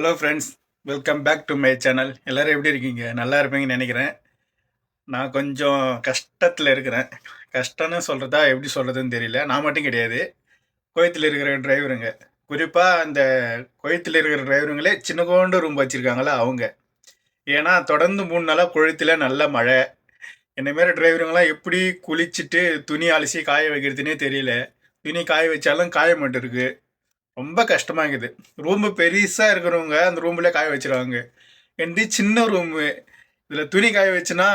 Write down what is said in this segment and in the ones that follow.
Hello friends welcome back to my channel எல்லோரும் எப்படி இருக்கீங்க? நல்லா இருப்பீங்கன்னு நினைக்கிறேன். நான் கொஞ்சம் கஷ்டத்தில் இருக்கிறேன். கஷ்டம்னு சொல்கிறதா எப்படி சொல்கிறதுன்னு தெரியல. நான் மட்டும் கிடையாது. கோயத்தில் இருக்கிற டிரைவருங்க குறிப்பாக அந்த கோயத்தில் இருக்கிற டிரைவருங்களே சின்ன கோண்டு ரூம் வச்சுருக்காங்களா அவங்க. ஏன்னா தொடர்ந்து மூணு நாளாக குழத்தில் நல்ல மழை. என்னமாரி டிரைவருங்களாம் எப்படி குளிச்சுட்டு துணி அலசி காய வைக்கிறதுனே தெரியல. துணி காய வச்சாலும் காய மாட்டேருக்கு. இருக்குது ரொம்ப கஷ்டமாக இருக்குது. ரூமு பெருசாக இருக்கிறவங்க அந்த ரூம்ல காய வச்சிருவாங்க. என்டி சின்ன ரூமு இதில் துணி காய வச்சுனா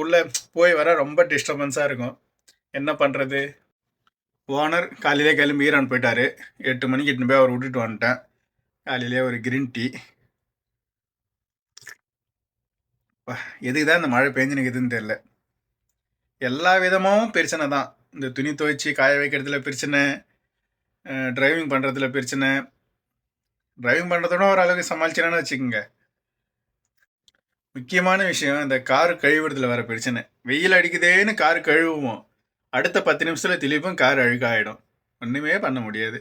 உள்ளே போய் வர ரொம்ப டிஸ்டர்பன்ஸாக இருக்கும். என்ன பண்ணுறது ஓனர் காலையிலே கிளம்பி ஈரான் போயிட்டார். எட்டு மணிக்கு எட்டு போய் அவர் விட்டுட்டு வந்துட்டேன். காலையிலே ஒரு கிரீன் டீ எதுக்கு தான் இந்த மழை பெஞ்சுனுக்குதுன்னு தெரில எல்லா விதமாகவும் பிரச்சனை தான். இந்த துணி துவைச்சி காய வைக்கிறதுல பிரச்சனை. டிரைவிங் பண்ணுறதுல பிரச்சனை. டிரைவிங் பண்ணுறதோட ஓரளவுக்கு சமாளிச்சினான்னு வச்சுக்கோங்க. முக்கியமான விஷயம் இந்த கார் கழுவுறதுல வர பிரச்சனை. வெயில் அடிக்குதேன்னு கார் கழுவுவோம். அடுத்த பத்து நிமிஷத்தில் திலீப்பும் கார் அழுக்காயிடும் ஒன்றுமே பண்ண முடியாது.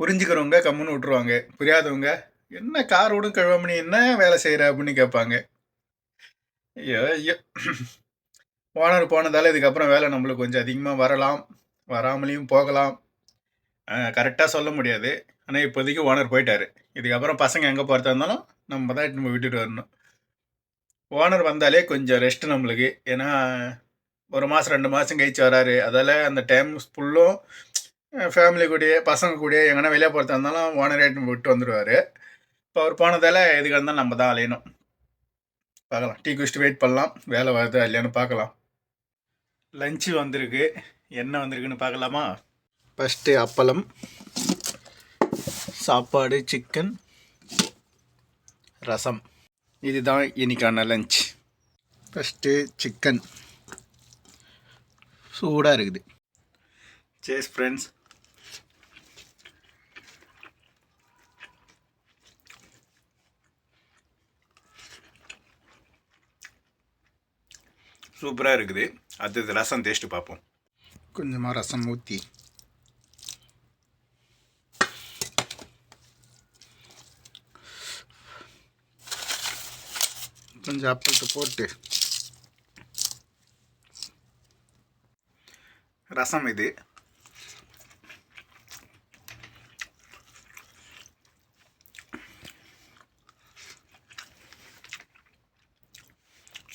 புரிஞ்சுக்கிறவங்க கம்முன்னு விட்டுருவாங்க. புரியாதவங்க என்ன கார் விடும் கழுவாமணி என்ன வேலை செய்கிற அப்படின்னு கேட்பாங்க. ஐயோ ஐயோ. ஓனர் போனதால் இதுக்கப்புறம் வேலை நம்மளுக்கு கொஞ்சம் அதிகமாக வரலாம். வராமலையும் போகலாம். கரெக்டாக சொல்ல முடியாது. ஆனால் இப்போதைக்கு ஓனர் போயிட்டார். இதுக்கப்புறம் பசங்க எங்கே போகிறதா இருந்தாலும் நம்ம தான் நம்ம விட்டுட்டு வரணும். ஓனர் வந்தாலே கொஞ்சம் ரெஸ்ட்டு நம்மளுக்கு. ஏன்னா ஒரு மாதம் ரெண்டு மாதம் கழிச்சு வராரு. அதால் அந்த டைம் ஃபுல்லும் ஃபேமிலி கூடயே பசங்க கூடயே எங்கன்னா வெளியே போகிறதா இருந்தாலும் ஓனர் ஐட்டம் விட்டு வந்துடுவார் இப்போ அவர் போனதால் எதுக்காக இருந்தாலும் நம்ம தான் அலையணும். பார்க்கலாம். டீ குடிச்சிட்டு வெயிட் பண்ணலாம். வேலை வருதா இல்லையான்னு பார்க்கலாம். லஞ்சு வந்திருக்கு. என்ன வந்திருக்குன்னு பார்க்கலாமா? ஃபஸ்ட்டு அப்பளம் சாப்பாடு சிக்கன் ரசம். இதுதான் இன்னைக்கான லஞ்ச். ஃபஸ்ட்டு சிக்கன் சூடாக இருக்குது. சேஸ் ஃப்ரெண்ட்ஸ் சூப்பராக இருக்குது. அது ரசம் டேஸ்ட்டு பார்ப்போம். கொஞ்சமாக ரசம் ஊற்றி கொஞ்சம் அப்பளத்தை போட்டு. ரசம் இது.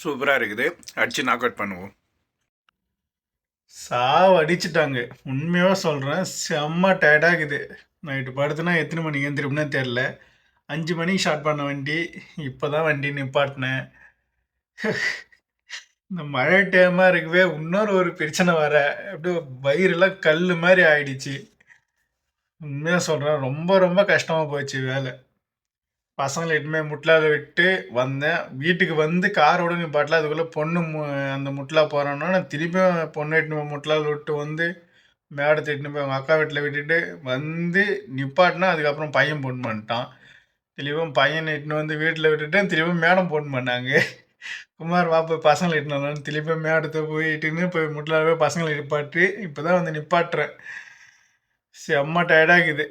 சூப்பராக இருக்குது. அடித்து நாக் அவுட் பண்ணுவோம். சாவ் அடிச்சிட்டாங்க. உண்மையாக சொல்கிறேன் செம்ம டயர்டாகுது இருக்குது. நைட்டு படுத்துனா எத்தனை மணிக்கு எழுந்திருப்புனே தெரில அஞ்சு மணிக்கு ஸ்டார்ட் பண்ண வண்டி இப்போ தான் வண்டி நிப்பாட்டினேன். இந்த மழை டைமாக இருக்கவே இன்னொரு ஒரு பிரச்சனை வர அப்படியே வயிறுலாம் கல் மாதிரி ஆயிடுச்சு. உண்மையாக சொல்கிறேன் ரொம்ப ரொம்ப கஷ்டமாக போச்சு வேலை. பசங்களை எட்டுமே முட்லாவில் விட்டு வந்தேன். வீட்டுக்கு வந்து காரோட நிப்பாட்டல அதுக்குள்ளே பொண்ணு அந்த முட்லா போகிறோன்னா நான் திருப்பியும் பொண்ணு போய் முட்லாவில் விட்டு வந்து மேடத்தை எட்டுனு போய் அவங்க அக்கா வீட்டில் விட்டுட்டு வந்து நிப்பாட்டினா அதுக்கப்புறம் பையன் பொண்ணு பண்ணிட்டான். திரும்பவும் பையனை எட்டுன்னு வந்து வீட்டில் விட்டுட்டு திரும்பவும் மேடம் பொண்ணு பண்ணாங்க. குமார் வா போய் பசங்களை இட்டுனாலும் திருப்பியும் மேடத்தை போயிட்டுன்னு போய் முட்லாவே பசங்களை நிப்பாட்டு இப்போ தான் வந்து நிப்பாட்டுறேன். செம்ம டயர்டாகுது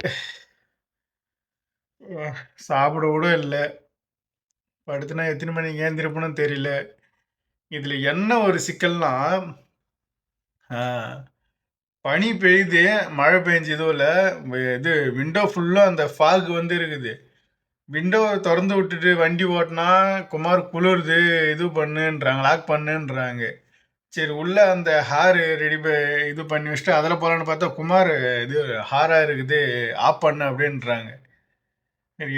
சாப்பிட கூட இல்லை. படுத்துனா எத்தனை மணிக்கு ஏந்திருப்பணும் தெரியல. இதில் என்ன ஒரு சிக்கல்னா பனி பெய்யுது மழை பெஞ்சதும் இது விண்டோ ஃபுல்லாக அந்த ஃபாக் வந்து இருக்குது. விண்டோ திறந்து விட்டுட்டு வண்டி ஓட்டினா குமார் குளிருது இது பண்ணுன்றாங்க லாக் பண்ணுன்றாங்க. சரி உள்ளே அந்த ஹார் ரெடி இது பண்ணி வச்சுட்டு அதில் போகலான்னு பார்த்தா குமார் இது ஹாராக இருக்குது ஆஃப் பண்ண அப்படின்றாங்க.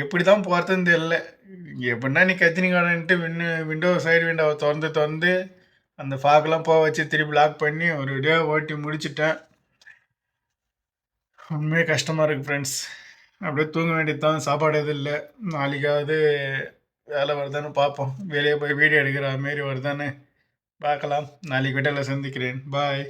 எப்படி தான் போகிறதுன்னு தெரியல. எப்படின்னா நீ கத்தினிக்கானன்ட்டு வின்னு விண்டோ சைடு விண்டோவை திறந்து திறந்து அந்த ஃபாக்கெலாம் போக வச்சு திருப்பி லாக் பண்ணி ஒரு டே ஓட்டி முடிச்சிட்டேன். உண்மையே கஷ்டமாக இருக்குது ஃப்ரெண்ட்ஸ் அப்படியே தூங்க வேண்டியது தான் சாப்பாடு எதுவும் இல்லை. நாளைக்காவது வேலை வருதான்னு பார்ப்போம். வெளியே போய் வீடியோ எடுக்கிற மாரி வருதான்னு பார்க்கலாம். நாளைக்கு வீட்டில் சந்திக்கிறேன். பாய்